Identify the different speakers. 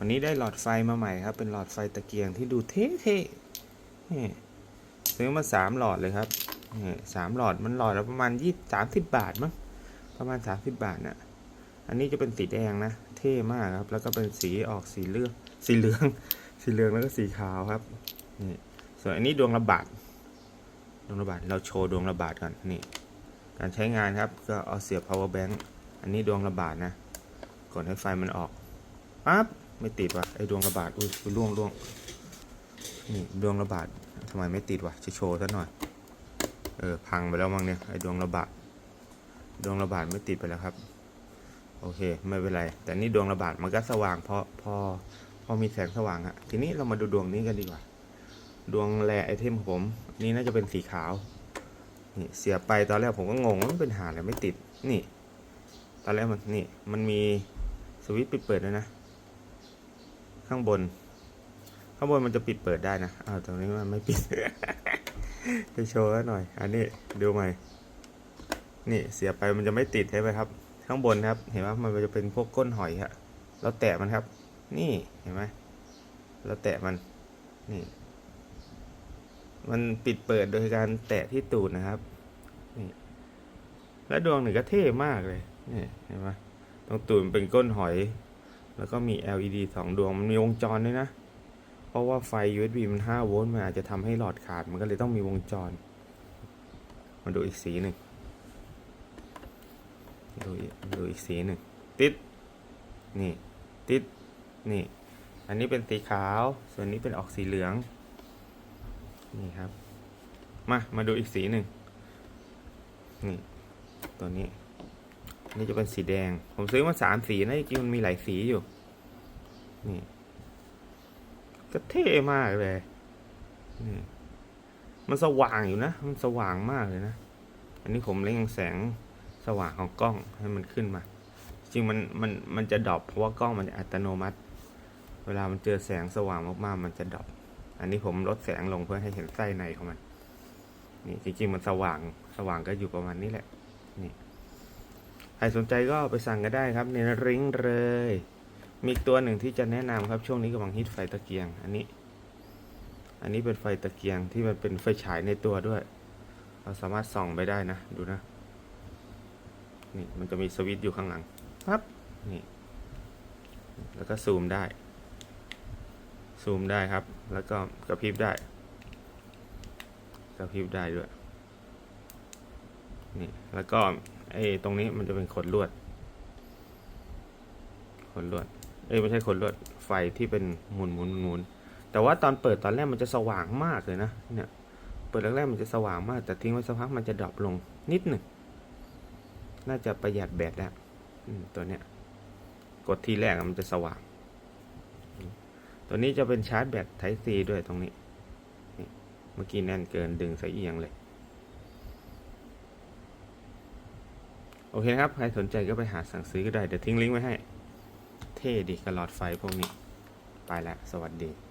Speaker 1: วันนี้ได้หลอดไฟมาใหม่ครับ เป็นหลอดไฟตะเกียงที่ดูเท่ๆนี่ซื้อมาสามหลอดเลยครับนี่สามหลอดมันหลอดละประมาณยี่สามสิบบาทมั้งประมาณสามสิบบาทน่ะอันนี้จะเป็นสีแดงนะ เท่มากครับ แล้วก็เป็นสีออกสีเหลืองสีเหลือง สีเหลืองแล้วก็สีขาวครับนี่ส่วนอันนี้ดวงระบาดดวงระบาดเราโชว์ดวงระบาดก่อนนี่การใช้งานครับก็เอาเสียบ power bank อันนี้ดวงระบาดนะ กดให้ไฟมันออกปั๊บ ไม่ติดวะไอดวงระบาดอุ้ยล่วงล่วงนี่ดวงระบาดทำไมไม่ติดวะจะโชว์ซะหน่อยเออพังไปแล้วมั้งเนี่ยไอดวงระบาดดวงระบาดไม่ติดไปแล้วครับ โอเค ไม่เป็นไร แต่นี่ดวงระบาดมันก็สว่างพอพอพอมีแสงสว่างอะทีนี้เรามาดูดวงนี้กันดีกว่า ดวงแรไอเทมของผมนี่น่าจะเป็นสีขาวนี่เสียไปตอนแรกผมก็งงว่ามันเป็นหาอะไรไม่ติดนี่ ตอนแรกมันนี่มันมีสวิตช์ปิดเปิดด้วยนะ ข้างบน ข้างบนมันจะปิดเปิดได้นะอ้าวตรงนี้มันไม่ปิด จะโชว์ให้หน่อย อันนี้ดูใหม่ นี่เสียไปมันจะไม่ติดใช่ไหมครับ ข้างบนครับ เห็นไหมมันจะเป็นพวกก้นหอยฮะเราแตะมันครับ นี่เห็นไหมเราแตะมัน นี่ มันปิดเปิดโดยการแตะที่ตูดนะครับนี่และดวงหนึ่งก็เท่มากเลยนี่เห็นไหมตรงตูดมันเป็นก้นหอย แล้วก็มี LED สองดวง มันมีวงจรด้วยนะ เพราะว่าไฟ USB มัน 5 โวลต์ มันอาจจะทำให้หลอดขาด มันก็เลยต้องมีวงจร มาดูอีกสีหนึ่ง ดูดูอีกสีหนึ่ง ติด นี่ ติด นี่ อันนี้เป็นสีขาว ส่วนนี้เป็นออกสีเหลือง นี่ครับ มา มาดูอีกสีหนึ่ง นี่ ตัวนี้ นี่จะเป็นสีแดง ผมซื้อมาสามสีนะจริงมันมีหลายสีอยู่ นี่ก็เท่มากเลยนี่มันสว่างอยู่นะ มันสว่างมากเลยนะ อันนี้ผมเร่งแสงสว่างของกล้องให้มันขึ้นมา จริงมันมันมันจะดรอปเพราะว่ากล้องมันจะอัตโนมัติ เวลามันเจอแสงสว่างมากๆ มันจะดรอป อันนี้ผมลดแสงลงเพื่อให้เห็นไส้ในของมัน นี่จริงๆมันสว่าง สว่างก็อยู่ประมาณนี้แหละ นี่ ใครสนใจก็ไปสั่งก็ได้ครับในริงเลย มีตัวหนึ่งที่จะแนะนำครับช่วงนี้กำลังฮิตไฟตะเกียง อันนี้ อันนี้เป็นไฟตะเกียงที่มันเป็นไฟฉายในตัวด้วย เราสามารถส่องไปได้นะดูนะนี่มันจะมีสวิตช์อยู่ข้างหลังปั๊บนี่ แล้วก็ซูมได้ ซูมได้ครับ แล้วก็กระพริบได้กระพริบได้ด้วยนี่แล้วก็ ไอ้ตรงนี้มันจะเป็นขนลวด ขนลวด เอ้ยไม่ใช่ขนลวด ไฟที่เป็นหมุนหมุนหมุน แต่ว่าตอนเปิดตอนแรกมันจะสว่างมากเลยนะ เนี่ย เปิดแรกๆมันจะสว่างมาก แต่ทิ้งไว้สักพักมันจะดรอปลงนิดหนึ่ง น่าจะประหยัดแบตแล้วตัวเนี้ย กดทีแรกมันจะสว่าง ตัวนี้จะเป็นชาร์จแบต Type C ด้วยตรงนี้ เมื่อกี้แน่นเกินดึงใส่เอียงเลย โอเคครับ ใครสนใจก็ไปหาสั่งซื้อก็ได้ เดี๋ยวทิ้งลิงก์ไว้ให้ เท่ดีกระลอดไฟพวกนี้ ไปแล้ว สวัสดี